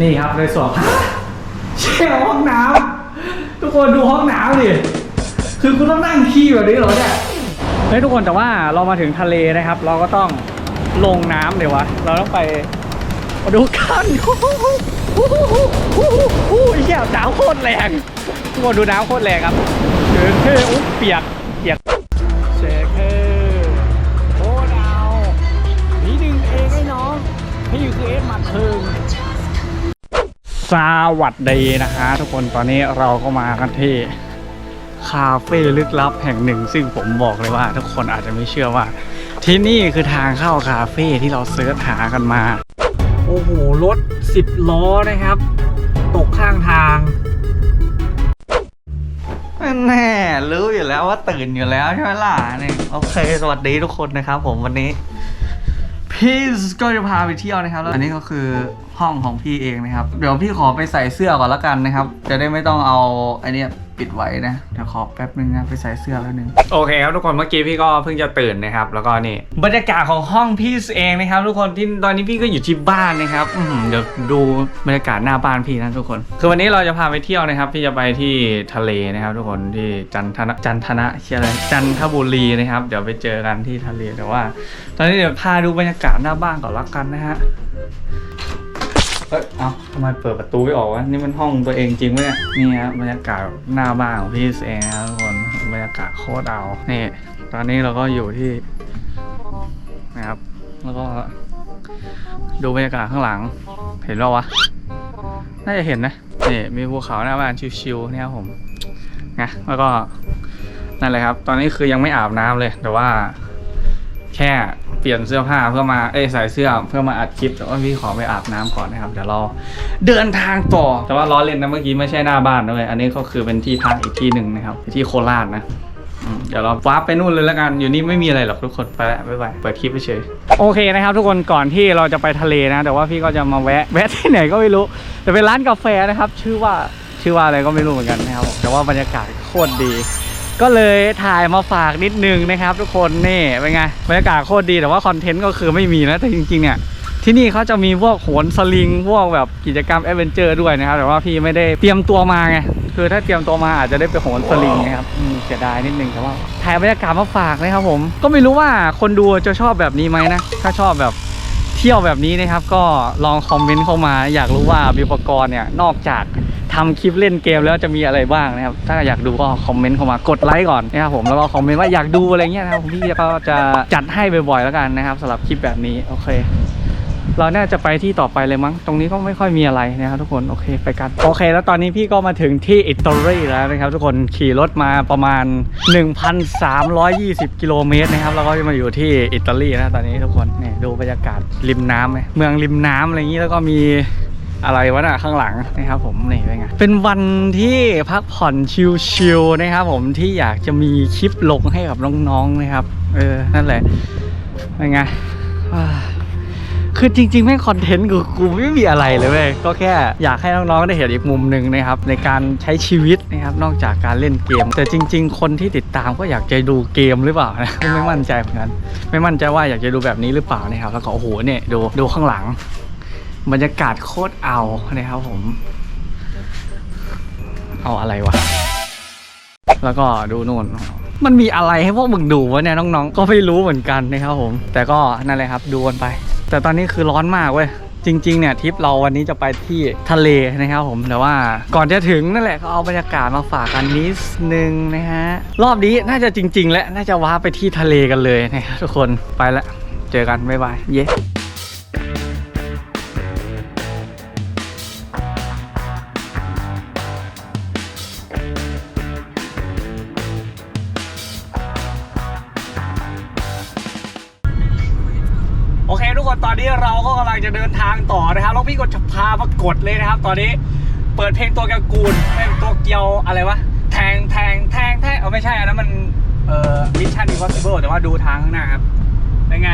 นี่ครับในส่วนเชี่ยห้องน้ำทุกคนดูห้องน้ำดิคือคุณต้องนั่งขี้แบบนี้เหรอเนี่ยเฮ้ยทุกคนแต่ว่าเรามาถึงทะเลนะครับ เราก็ต้องลงน้ำเดี๋ยววะเราต้องไปดูกันโอ้โหโอ้โหโอ้โหแก้วน้ำโคตรแรงทุกคนดูน้ำโคตรแรงครับเดินเท่เปียกเปียก สวัสดีนะฮะทุกคนตอนนี้เราก็มากันที่คาเฟ่ลึกลับแห่งหนึ่ง ซึ่งผมบอกเลยว่า ทุกคนอาจจะไม่เชื่อว่า ที่นี่คือทางเข้าคาเฟ่ที่เราเสิร์ชหากันมา โอ้โห รถ10ล้อนะครับ ตกข้างทาง แน่รู้อยู่แล้วว่าตื่นอยู่แล้วใช่ไหมล่ะนี่โอเค สวัสดีทุกคนนะครับ ผมวันนี้พี่ก็จะพาไปเที่ยวนะครับแล้วอันนี้ก็คือ ห้องของพี่เองนะครับ เดี๋ยวพี่ขอไปใส่เสื้อก่อนละกันนะครับ จะได้ไม่ต้องเอาไอเนี้ยปิดไว้นะเดี๋ยวขอแป๊บนึงนะไปใส่เสื้อแล้วนึงโอเคครับทุกคนเมื่อกี้พี่ก็เพิ่งจะตื่นนะครับ แล้วก็นี่บรรยากาศของห้องพี่เองนะครับ ทุกคนที่ตอนนี้พี่ก็อยู่ที่บ้านนะครับอื้อหือเดี๋ยวดูบรรยากาศหน้าบ้านพี่นะทุกคน คือวันนี้เราจะพาไปเที่ยวนะครับ พี่จะไปที่ทะเลนะครับ ทุกคนที่จันทนะจันทนะเชียอะไรจันทบุรีนะครับ เดี๋ยวไปเจอกันที่ทะเลแต่ว่า ตอนนี้เดี๋ยวพาดูบรรยากาศหน้าบ้านก่อนละกันนะฮะ เอ้ยเอ้าทำไมเปิดประตูไม่ออกวะ นี่มันห้องตัวเองจริงไหมเนี่ยนี่ฮะบรรยากาศหน้าบ้านของพี่เองนะทุกคน บรรยากาศโคตรเอา นี่ ตอนนี้เราก็อยู่ที่นะครับ แล้วก็ดูบรรยากาศข้างหลัง เห็นป่าวะ น่าจะเห็นนะ นี่มีภูเขาหน้าบ้านชิวๆเนี่ยครับผมนะแล้วก็นั่นแหละครับ ตอนนี้คือยังไม่อาบน้ำเลย แต่ว่า แค่ เปลี่ยนเสื้อผ้าเพื่อมาเอ้ยใส่เสื้อเพื่อมาอัดคลิปแต่ว่าพี่ขอไปอาบน้ำก่อนนะครับเดี๋ยวเราเดินทางต่อแต่ว่าล้อเล่นนะเมื่อกี้ไม่ใช่หน้าบ้านด้วยอันนี้ก็คือเป็นที่พักอีกที่หนึ่งนะครับที่โคราชนะเดี๋ยวเราวาร์ปไปนู่นเลยแล้วกัน อยู่นี่ไม่มีอะไรหรอกทุกคน ไปแล้วบ๊ายบายเปิดคลิปไปเฉย โอเคนะครับทุกคนก่อนที่เราจะไปทะเลนะ แต่ว่าพี่ก็จะมาแวะ แวะที่ไหนก็ไม่รู้ แต่เป็นร้านกาแฟนะครับ ชื่อว่า ชื่อว่าอะไรก็ไม่รู้เหมือนกันนะครับ แต่ว่าบรรยากาศโคตรดี ก็เลยถ่ายมาฝากนิดนึงนะครับ ทุกคนนี่เป็นไงบรรยากาศโคตรดีแต่ว่าคอนเทนต์ก็คือไม่มีนะแต่จริงๆเนี่ยที่นี่เขาจะมีพวกโหนสลิงพวกแบบกิจกรรมแอดเวนเจอร์ด้วยนะครับแต่ว่าพี่ไม่ได้เตรียมตัวมาไงคือถ้าเตรียมตัวมาอาจจะได้ไปโหนสลิงนะครับเสียดายนิดนึงแต่ว่าถ่ายบรรยากาศมาฝากนะครับผมก็ไม่รู้ว่าคนดูจะชอบแบบนี้ไหมนะถ้าชอบแบบเที่ยวแบบนี้นะครับ ก็ลองคอมเมนต์เข้ามา อยากรู้ว่าบิวปกรณ์เนี่ยนอกจาก ทำคลิปเล่นเกมแล้วจะมีอะไรบ้างนะครับ ถ้าอยากดูก็คอมเมนต์เข้ามากดไลค์ก่อนนะครับผมแล้วก็คอมเมนต์ว่าอยากดูอะไรเงี้ยนะครับพี่ก็จะจัดให้บ่อยๆแล้วกันนะครับสำหรับคลิปแบบนี้โอเคเราน่าจะไปที่ต่อไปเลยมั้ง ตรงนี้ก็ไม่ค่อยมีอะไรนะครับทุกคน โอเคไปกัน โอเค แล้วตอนนี้พี่ก็มาถึงที่อิตาลีแล้วนะครับทุกคน ขี่รถมาประมาณ 1,320 กิโลเมตรนะครับ แล้วก็มาอยู่ที่อิตาลีนะตอนนี้ทุกคน นี่ดูบรรยากาศริมน้ำไหมเมืองริมน้ำอะไรอย่างนี้แล้วก็มี อะไรวะน่ะข้างหลังนะครับผมนี่เป็นไงเป็นวันที่พักผ่อนชิลๆนะครับผมที่อยากจะมีคลิปลงให้กับน้องๆนะครับเออนั่นแหละเป็นไงคือจริงๆแม่งคอนเทนต์กูกูไม่มีอะไรเลยเว้ยก็แค่อยากให้น้องๆได้เห็นอีกมุมหนึ่งนะครับในการใช้ชีวิตนะครับนอกจากการเล่นเกม แต่จริง ๆ คนที่ติดตามก็อยากจะดูเกมหรือเปล่านะไม่มั่นใจเหมือนกันไม่มั่นใจว่าอยากจะดูแบบนี้หรือเปล่านะครับแล้วก็โอ้โหเนี่ยดูดูข้างหลัง บรรยากาศโคตรเอานะครับผม เอาอะไรวะ แล้วก็ดูนู่น มันมีอะไรให้พวกมึงดูวะเนี่ยน้องๆ ก็ไม่รู้เหมือนกันนะครับผม แต่ก็นั่นแหละครับดูกันไป แต่ตอนนี้คือร้อนมากเว้ยจริงๆเนี่ยทริปเราวันนี้จะไปที่ทะเลนะครับผมแต่ว่าก่อนจะถึงนั่นแหละก็เอาบรรยากาศมาฝากกันนิดนึงนะฮะรอบนี้น่าจะจริง ๆ และน่าจะว้าไปที่ทะเลกันเลยนะครับทุกคนไปละเจอกันบ๊ายบายเย้ จะเดินทางต่อนะครับแล้วพี่ก็จะพามากดเลยนะครับ ตอนนี้เปิดเพลงตัวกกูลเป็นตัวเกียวอะไรวะแทงแทงแทงแทงเอาไม่ใช่อันนั้นมันเอ่อ Mission Impossible แต่ว่าดูทางข้างหน้าครับเป็นไง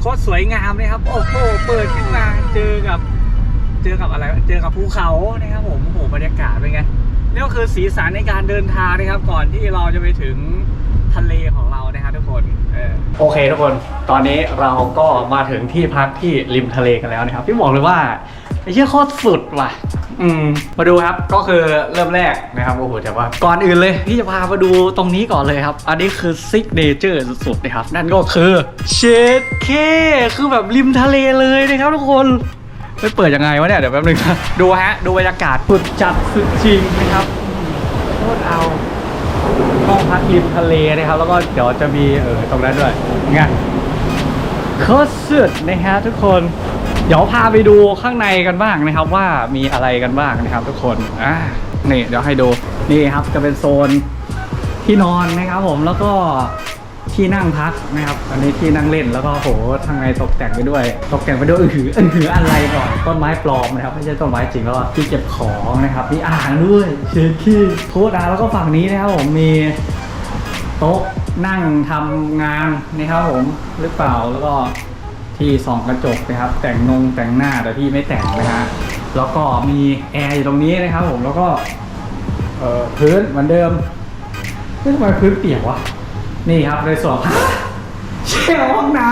โคตรสวยงามเลยครับ โอ้โหเปิดขึ้นมาเจอกับ เจอกับอะไรเจอกับภูเขานะครับผมโอ้โหบรรยากาศเป็นไงนี่ก็คือสีสันในการเดินทางนะครับ ก่อนที่เราจะไปถึงทะเลของเรา โอเคทุกคน ตอนนี้เราก็มาถึงที่พักที่ริมทะเลกันแล้วนะครับ พี่บอกเลยว่าไอ้เหี้ยโคตรสุดว่ะ อืม มาดูครับ ก็คือเริ่มแรกนะครับโอ้โหแต่ว่าก่อนอื่นเลยพี่จะพามาดูตรงนี้ก่อนเลยครับ อันนี้คือซิกเนเจอร์สุดๆนะครับ นั่นก็คือเชดเคคือแบบริมทะเลเลยนะครับทุกคนไปเปิดยังไงวะเนี่ยเดี๋ยวแป๊บนึงดูฮะ ดูบรรยากาศสุดจัดสุดจริงนะครับโคตรเอา ห้องพักริมทะเลนะครับ แล้วก็เดี๋ยวจะมีเออตรงนั้นด้วยไงโคตรสุดนะฮะทุกคน เดี๋ยวพาไปดูข้างในกันบ้างนะครับ ว่ามีอะไรกันบ้างนะครับ ทุกคนอ่านี่เดี๋ยวให้ดูนี่ครับจะเป็นโซนที่นอนนะครับผมแล้วก็ ที่นั่งพักนะครับอันนี้ที่นั่งเล่นแล้วก็โหทางในตกแต่งไปด้วย ตกแต่งไปด้วยอือหืออือหืออะไรก่อนต้นไม้ปลอมนะครับไม่ใช่ต้นไม้จริงแล้วที่เก็บของนะครับมีอ่างด้วยเชคกี้โคตรอาแล้วก็ฝั่งนี้นะครับผมมีโต๊ะนั่งทำงานนะครับผมหรือเปล่าแล้วก็ที่ส่องกระจกนะครับ แต่งนงแต่งหน้าแต่พี่ไม่แต่งนะฮะแล้วก็มีแอร์อยู่ตรงนี้นะครับผมแล้วก็เอ่อพื้นเหมือนเดิมไม่ทำไมพื้นเปียกวะ นี่ครับในส่วนเช่ห้องน้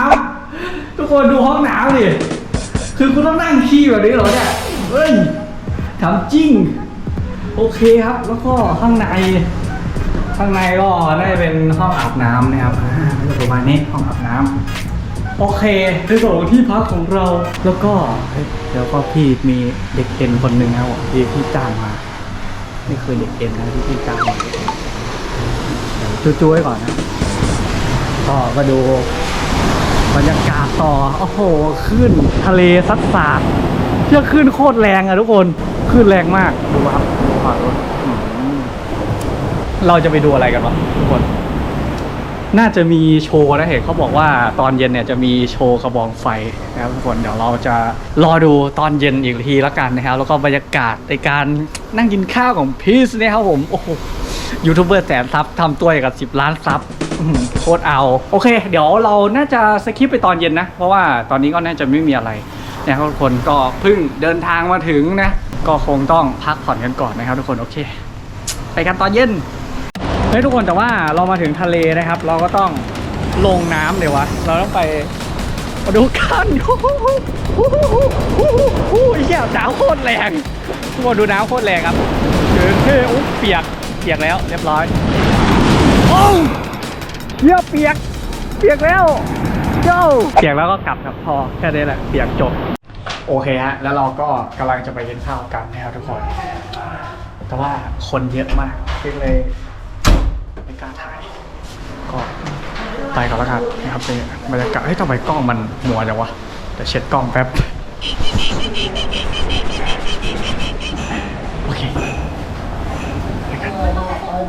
ำทุกคนดูห้องน้ำดิคือคุณต้องนั่งขี้แบบนี้เหรอเนี่ยเฮ้ยทำจริง โอเคครับ แล้วก็ข้างใน ข้างในก็ได้เป็นห้องอาบน้ำนะครับอ่าก็ประมาณนี้ห้องอาบน้ำโอเคในส่วนที่พักของเราแล้วก็เฮ้ยเดี๋ยวก็พี่มีเด็กเอ็นคนหนึ่งครับที่พี่จ้างมา นี่คือเด็กเอ็นนะที่พี่จ้างมา จู้ๆไว้ก่อนนะก็มาดูบรรยากาศต่อ โอ้โหขึ้นทะเลซัดสาดเชื่อขึ้นโคตรแรงอะทุกคนขึ้นแรงมากดูครับดูฝั่งนู้นอืมเราจะไปดูอะไรกันวะทุกคน น่าจะมีโชว์นะเห็นเขาบอกว่าตอนเย็นเนี่ยจะมีโชว์กระบองไฟนะครับทุกคนเดี๋ยวเราจะรอดูตอนเย็นอีกทีละกันนะครับแล้วก็บรรยากาศในการนั่งกินข้าวของพีซนะครับผมโอ้โห ยูทูบเบอร์แสนซับทำตัวอย่างกับสิบล้านซับอื้อหือโคตรเอา โอเค เดี๋ยวเราน่าจะสคิปไปตอนเย็นนะ เพราะว่าตอนนี้ก็น่าจะไม่มีอะไรนะครับทุกคนก็เพิ่งเดินทางมาถึงนะ ก็คงต้องพักผ่อนกันก่อนนะครับทุกคนโอเค ไปกันตอนเย็น เฮ้ยทุกคนแต่ว่าเรามาถึงทะเลนะครับ เราก็ต้องลงน้ำเลยวะ เราต้องไปมาดูกันโอ้โหโอ้โหโอ้โหโอ้โหเหี้ยน้ำโคตรแรงทุกคนดูน้ำโคตรแรงครับเดินเท่อุ๊ยเปียก เปียกแล้วเรียบร้อยโอ้เหี้ยเปียก เปียกแล้วโจ้เปียกแล้วก็กลับครับพอแค่นี้แหละเปียกจบโอเคฮะแล้วเราก็กำลังจะไปกินข้าวกันนะครับทุกคน แต่ว่าคนเยอะมากก็เลยไม่กล้าถ่ายก็ไปก่อนแล้วกันนะครับนี่บรรยากาศเฮ้ยทำไมกล้องมันมัวจังวะแต่เช็ดกล้องแป๊บ โอเคไปกั นี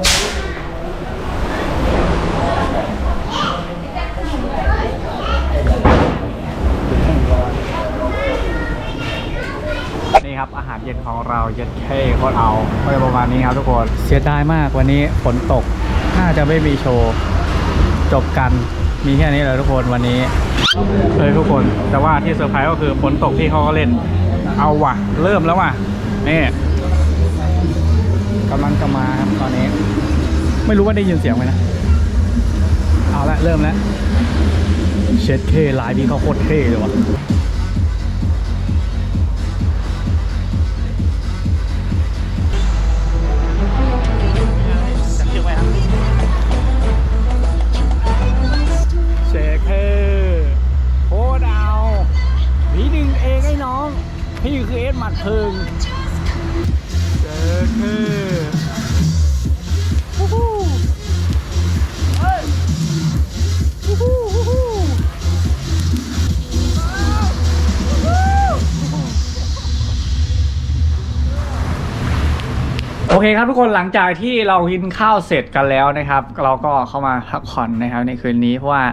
่ครับ อาหารเย็นของเราเย็ดเท่โคตรเอาก็จะประมาณนี้ครับทุกคน เสียดายมากวันนี้ฝนตก น่าจะไม่มีโชว์ จบกันมีแค่นี้แหละทุกคนวันนี้เลยทุกคนแต่ว่าที่เซอร์ไพรส์ก็คือฝนตกที่เขาก็เล่น เอาว่ะ เริ่มแล้วว่ะนี่ กำลังจะมาครับตอนนี้ ไม่รู้ว่าได้ยินเสียงไหมนะ เอาละเริ่มแล้ว เช็ดเท่ลายนี้เขาโคตรเท่เลยวะจำชื่อไว้ครับเชคเฮโคตรเอาพี่ดึงเองไอ้น้องพี่คือเอสหมัดเพิง คเฮวู้ฮู้เฮ้ยวู้ฮู้วู้ฮู้โอเคครับทุกคนหลังจากที่เรากินข้าวเสร็จกันแล้วนะครับ เราก็เข้ามาพักผ่อนนะครับในคืนนี้เพราะว่า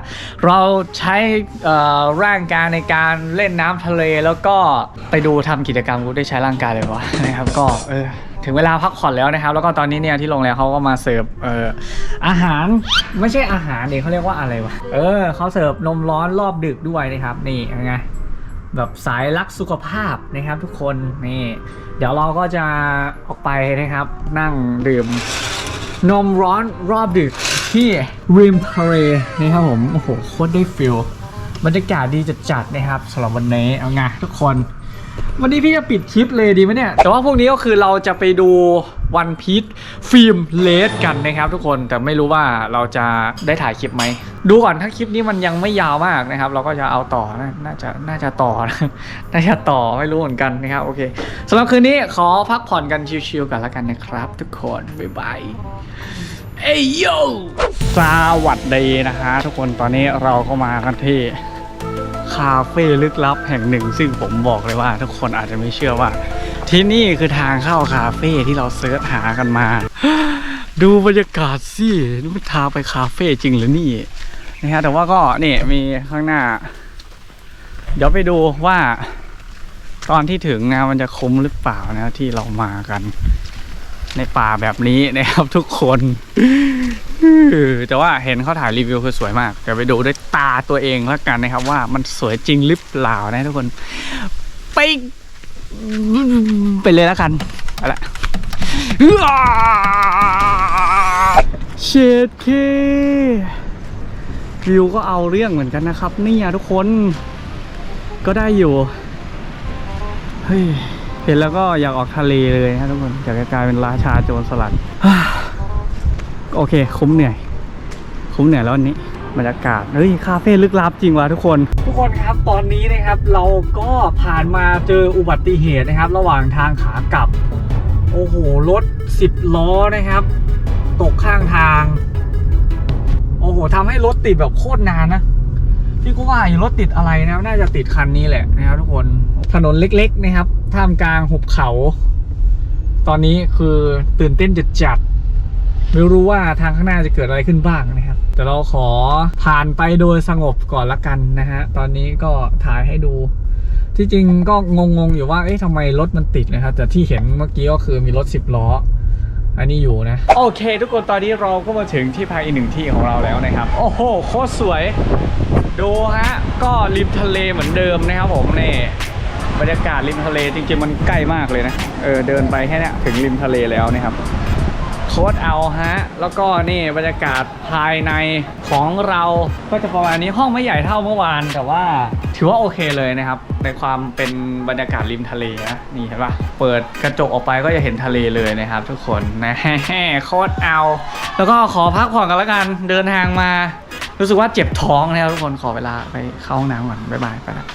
เราใช้ร่างกายในการเล่นน้ำทะเลแล้วก็ไปดูทำกิจกรรมกูได้ใช้ร่างกายเลยวะนะครับก็เออ ถึงเวลาพักผ่อนแล้วนะครับ แล้วก็ตอนนี้เนี่ยที่โรงแรมเขาก็มาเสิร์ฟเอ่ออาหารไม่ใช่อาหารเด็เขาเรียกว่าอะไรวะเออเขาเสิร์ฟนมร้อนรอบดึกด้วยนะครับ นี่ยังไงแบบสายรักสุขภาพนะครับ ทุกคนนี่เดี๋ยวเราก็จะออกไปนะครับ นั่งดื่มนมร้อนรอบดึกที่ริมทะเลนะครับผมโอ้โหโคตรได้ฟิลบรรยากาศดีจัดๆนะครับสำหรับวันนี้เอาไงทุกคน วันนี้พี่จะปิดคลิปเลยดีไหมเนี่ย แต่ว่าพวกนี้ก็คือเราจะไปดูวันพีชฟิล์มเลสกันนะครับทุกคนแต่ไม่รู้ว่าเราจะได้ถ่ายคลิปไหม ดูก่อนถ้าคลิปนี้มันยังไม่ยาวมากนะครับ เราก็จะเอาต่อนะน่าจะน่าจะต่อนะน่าจะต่อไม่รู้เหมือนกันนะครับโอเคสำหรับคืนนี้ขอพักผ่อนกันชิวๆกันแล้วกันนะครับ ทุกคนบ๊ายบายเอ้ยโยสวัสดีนะฮะทุกคนตอนนี้เราก็มากันที่ คาเฟ่ลึกลับแห่งหนึ่ง ซึ่งผมบอกเลยว่า ทุกคนอาจจะไม่เชื่อว่า ที่นี่คือทางเข้าคาเฟ่ที่เราเซิร์ชหากันมา ดูบรรยากาศสินี่มันทางไปคาเฟ่จริงหรือนี่นะฮะแต่ว่าก็นี่มีข้างหน้า เดี๋ยวไปดูว่า ตอนที่ถึงนะมันจะคุ้มหรือเปล่านะที่เรามากัน ในป่าแบบนี้นะครับทุกคนแต่ว่าเห็นเขาถ่ายรีวิวคือสวยมากเดี๋ยวไปดูด้วยตาตัวเองแล้วกันนะครับ ว่ามันสวยจริงหรือเปล่านะทุกคน ไป ไปเลยแล้วกันอาละเชดเควิวก็เอาเรื่องเหมือนกันนะครับเนี่ยทุกคนก็ได้อยู่ เฮ้ย เห็นแล้วก็อยากออกทะเลเลยนะทุกคนอยากจะกลายเป็นราชาโจรสลัดโอเค คุ้มเหนื่อย คุ้มเหนื่อยแล้ววันนี้บรรยากาศเฮ้ยคาเฟ่ลึกลับจริงว่ะทุกคน ทุกคนครับตอนนี้นะครับเราก็ผ่านมาเจออุบัติเหตุนะครับ ระหว่างทางขากลับ โอ้โหรถ10ล้อนะครับ ตกข้างทาง โอ้โหทำให้รถติดแบบโคตรนานนะพี่ก็ว่าอยู่รถติดอะไรนะน่าจะติดคันนี้แหละนะครับทุกคนถนนเล็ก ๆ นะครับ ท่ามกลางหุบเขา ตอนนี้คือตื่นเต้นจัดจัดๆไม่รู้ว่าทางข้างหน้าจะเกิดอะไรขึ้นบ้างนะครับ แต่เราขอผ่านไปโดยสงบก่อนละกันนะฮะ ตอนนี้ก็ถ่ายให้ดู ที่จริงก็งงๆอยู่ว่า เอ๊ะทำไมรถมันติดนะครับ แต่ที่เห็นเมื่อกี้ก็คือมีรถสิบล้อ อันนี้อยู่นะ โอเค ทุกคนตอนนี้เราก็มาถึงที่พักอีกหนึ่งที่ของเราแล้วนะครับ โอ้โห โคตรสวย ดูฮะ ก็ริมทะเลเหมือนเดิมนะครับผมเนี่ รรยากาศริมทะเลจริงๆมันใกล้มากเลยนะ เออเดินไปแค่เนี้ยถึงริมทะเลแล้วนะครับโค้ดเอาฮะ แล้วก็นี่บรรยากาศภายในของเราก็จะประมาณนี้ห้องไม่ใหญ่เท่าเมื่อวาน แต่ว่าถือว่าโอเคเลยนะครับ ในความเป็นบรรยากาศริมทะเลนะนี่เห็นปะเปิดกระจกออกไปก็จะเห็นทะเลเลยนะครับ ทุกคนนะโคตรเอา แล้วก็ขอพักผ่อนกันล้วกันเดินทางมา รู้สึกว่าเจ็บท้องนะครับทุกคนขอเวลาไปเข้าห้องน้ำก่อนบ๊ายบายไปละ